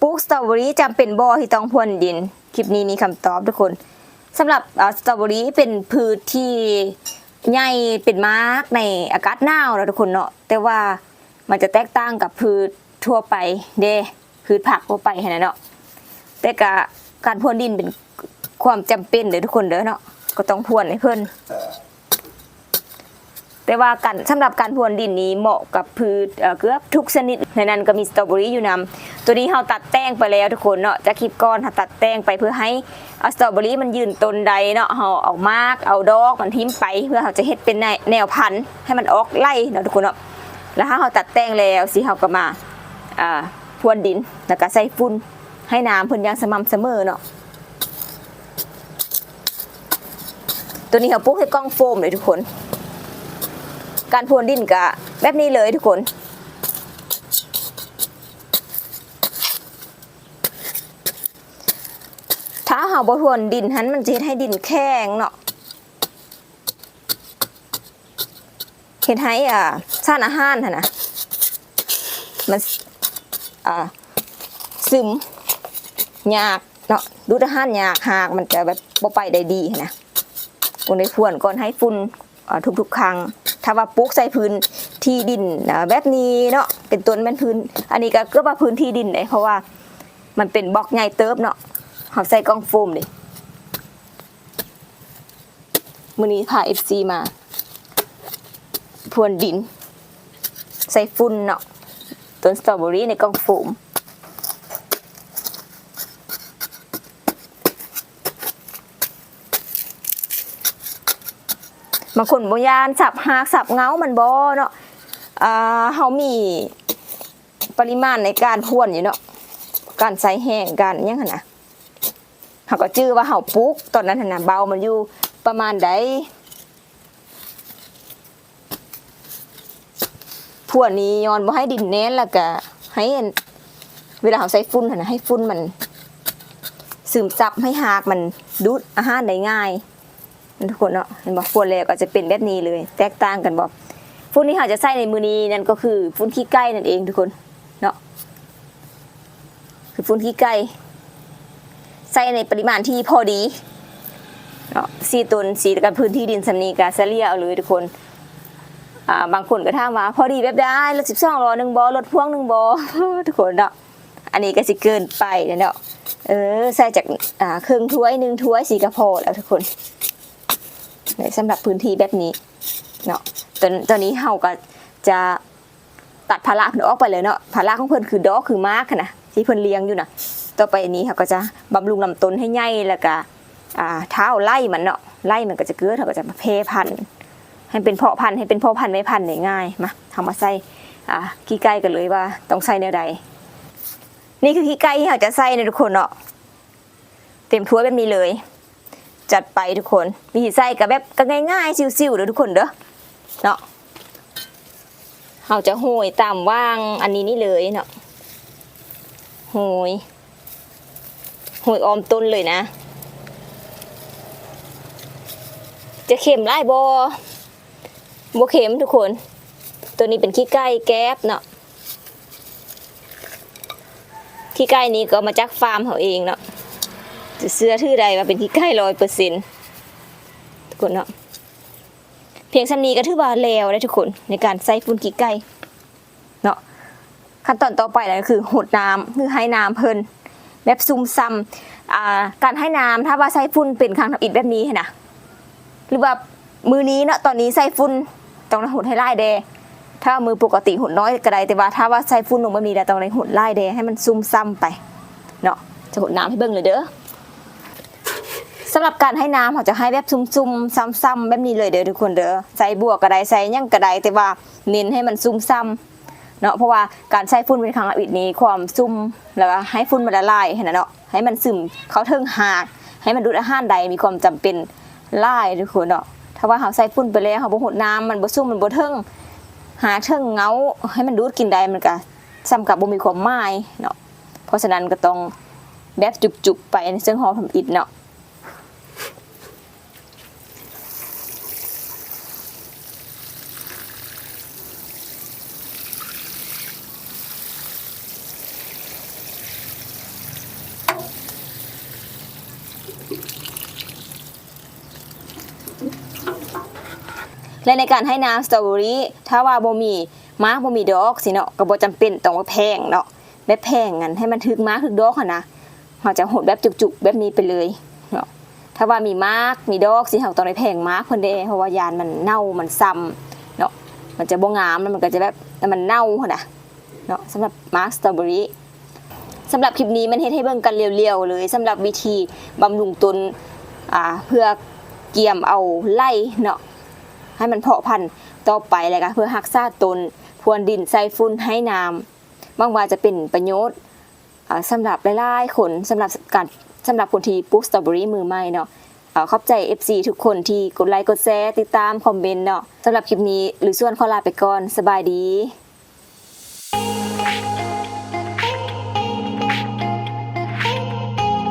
ปลูกสตรอเบอรี่จำเป็นบ่อที่ต้องพรวนดิน คลิปนี้มีคำตอบทุกคนสำหรับสตรอเบอรี่เป็นพืชที่ใหญ่เป็นมากในอากาศหนาวแล้วทุกคนเนาะแต่ว่ามันจะแตกต่างกับพืชทั่วไปเด้พืชผักทั่วไปแค่นั้นเนาะแต่กะการพรวนดินเป็นความจำเป็นเด้อทุกคนเด้อเนาะก็ต้องพรวนให้เพิ่น แต่ว่าการสำหรับการพรวนดินนี้เหมาะกับพืชเกือบทุกชนิดในนั้นก็มีสตรอเบอรี่อยู่นำตัวนี้เราตัดแต่งไปแล้วทุกคนเนาะจากคลิปก่อนตัดแต่งไปเพื่อให้สตรอเบอรี่มันยืนต้นใดเนาะเราเอามากเอาดอกมันทิ่มไปเพื่อเราจะเฮ็ดเป็นแนวพันธุ์ให้มันออกไล่เนาะทุกคนเนาะแล้วถ้าเราตัดแต่งแล้วสิเราก็มาอ่าพรวนดินแล้วก็ใส่ฝุ่นให้น้ำเพิ่นย่างสม่ำเสมอเนาะตัวนี้เราปลูกให้กล้องโฟมเลยทุกคน การพรวนดินกะแบบนี้เลยทุกคนถ้าเฮาบ่พรวนดินหันมันจะเฮ็ดให้ดินแข็งเนาะเฮ็ดให้อ่าสารอาหารหั่นน่ะมันอ่าซึมยากเนาะดูดอาหารยากหากมันจะแบบบ่ไปได้ดีนะคนได้พรวนก่อนให้ฝุ่นอ่าทุกๆครั้ง ถ้าว่าปลูกใส่พื้นที่ดินแบบนี้เนาะเป็นต้นแม่นพื้น อันนี้ก็เกือบว่าพื้นที่ดินเลยเพราะว่ามันเป็นบล็อกใหญ่เติบเนาะเขาใส่กล่องโฟมเลยมือนี้พา FC มาพรวนดิน ใส่ฝุ่นเนาะต้นสตรอเบอรี่ในกล่องโฟม บางคนบ่ยานสับหากสับเงามันบ่เนาะอ่าเฮามีปริมาณในการพ่วนอยู่เนาะการใส่แห้งการอิหยังหั่นน่ะเฮาก็จื้อว่าเฮาปลูกตอนนั้นหั่นน่ะเบามันอยู่ประมาณใดพวกนี้ย้อนบ่ให้ดินแน่นแล้วก็ให้เวลาเฮาใส่ฝุ่นหั่นน่ะให้ฝุ่นมันซึมซับให้หากมันดูดอาหารได้ง่าย ทุกคนเนาะเห็นบอกฝุ่นแล้วก็จะเป็นแบบนี้เลย แตกต่างกันบอกฝุ่นที่เราจะใส่ในมือนี้นั่นก็คือฝุ่นขี้ไก่นั่นเองทุกคนเนาะคือฝุ่นขี้ไก่ใส่ในปริมาณที่พอดีเนาะสีตนสีกับพื้นที่ดินสำนีกาเสเลียเอาเลยทุกคนอ่าบางคนก็ถามว่าพอดีแบบได้รถสิบสองล้อหนึ่งบอรถพ่วงหนึ่งบอทุกคนเนาะอันนี้ก็สิเกินไปเนาะเออใส่จากอ่าครึ่งถ้วยหนึ่งถ้วยสีกระพอแล้วทุกคน ในสำหรับพื้นที่แบบนี้เนาะตอนตอนนี้เฮาก็จะตัดภาระเพิ่นออกไปเลยเนาะภาระของเพิ่นคือดอกคือมากนะที่เพิ่นเลี้ยงอยู่นะต่อไปนี้เฮาก็จะบำรุงลำต้นให้ใหญ่แล้วก็อ่าเท้าไล่มันเนาะไล่มันก็จะเกิดเฮาก็จะมาเพพันธุ์ให้เป็นเพาะพันธุ์ให้เป็นพ่อพันธุ์แม่พันธุ์ง่ายมาเฮามาใส่อ่าขี้ไก่กันเลยว่าต้องใส่แนวใดนี่คือขี้ไก่ที่เฮาจะใส่นทุกคนเนาะเต็มถ้วยแบบนี้เลย จัดไปทุกคนวิธีใส่กับแบบก็ง่ายๆซิวๆเด้อทุกคนเด้อเนาะเราจะโหยตามว่างอันนี้นี่เลยเนาะโหยโหยออมต้นเลยนะ จะเข็มไล่บอบเข็มทุกคน ตัวนี้เป็นขี้ไก่แก๊บเนาะขี้ไก่นี้ก็มาจากฟาร์มเขาเองเนาะ จะเสื้อทื่อใดว่าเป็นที่ใกล้ร้อยเปอร์เซ็นต์ทุกคนเนาะเพียงสำนีก็ถือว่าแล้วได้ทุกคนในการใส่ฟุ้นกี่ไก่เนาะขั้นตอนต่อไปก็คือหดน้ำคือให้น้ำเพิ่นแบบซุ่มซ้ำการให้น้ำถ้าว่าใส่ฟุ้นเป็นครั้งทำอิดแบบนี้นะหรือว่ามือนี้เนาะตอนนี้ใส่ฟุ้นต้องหดให้ไล่แดถ้ามือปกติหดน้อยก็ได้แต่ว่าถ้าว่าใส่ฟุ้นลงแบบนี้แล้วต้องในหดไล่แดให้มันซุ่มซ้ำไปเนาะจะหดน้ำให้เบิ่งเลยเด้อำหรับการให้น้ำเขาจะให้แบบซุ่มๆซ้ำๆแบบนี้เลยเด้อทุกคนเด้อใส่บวกกระไดใส่หยังกระไดแต่ว่าเน้นให้มันซุ่มซ้ำเนาะเพราะว่าการใส่ฝุ่นเป็นครั้งละอิดนี้ความซุ่มแล้วก็ให้ฝุ่นมันละลายเห็นนะเนาะให้มันซึมเขาเทิงหาก ให้มันดูดอาหารใดมีความจำเป็นล่ายทุกคนเนาะถ้าว่าเขาใส่ฝุ่นไปแล้วเขาบ่หดน้ำมันบ่ซุ่มมันบ่เทิงหาเทิงเงาให้มันดูดกินได้มันก็ซ้ำกับบ่มีความหมายเนาะเพราะฉะนั้นก็ต้องแบบจุกๆไปในเชิงหอมอิดเนาะ และในการให้น้ำสตรอเบอรี่ถ้าว่าบ่มีม้าบ่มีดอกสิเนาะก็บ่จำเป็นต้องว่าแพงเนาะแบบแพงงั้นให้มันถึกม้าถึกดอกนนะเราจะโหดแบบจุกๆแบบนี้ไปเลยเนาะถ้าว่ามีมาร์กมีดอกสิเฮาต้องได้แพงมากเพิ่นเด้เพราะว่ายานมันเน่ามันซ้ำเนาะมันจะบ่งามแล้วมันก็จะแบบมันเน่าหั่นน่ะเนาะสำหรับมาร์คสตรอเบอรี่สำหรับคลิปนี้มันเฮ็ดให้เบิ่งกันเรียวๆเลยสำหรับวิธีบำรุงต้นอ่าเพื่อเกี่ยมเอาไล่เนาะ ให้มันเพาะพันธุ์ต่อไปเลยค่ะเพื่อหักษาต้นพรวนดินใส่ฝุ่นให้น้ำบางว่าจะเป็นประโยชน์สำหรับหลายๆคนสำหรับการสำหรับคนที่ปลูกสตรอเบอรี่มือใหม่เนาะอ่าขอบใจ FC ทุกคนที่กดไลค์กดแชร์ติดตามคอมเมนต์เนาะสำหรับคลิปนี้หรือส่วนขอลาไปก่อนสบายดี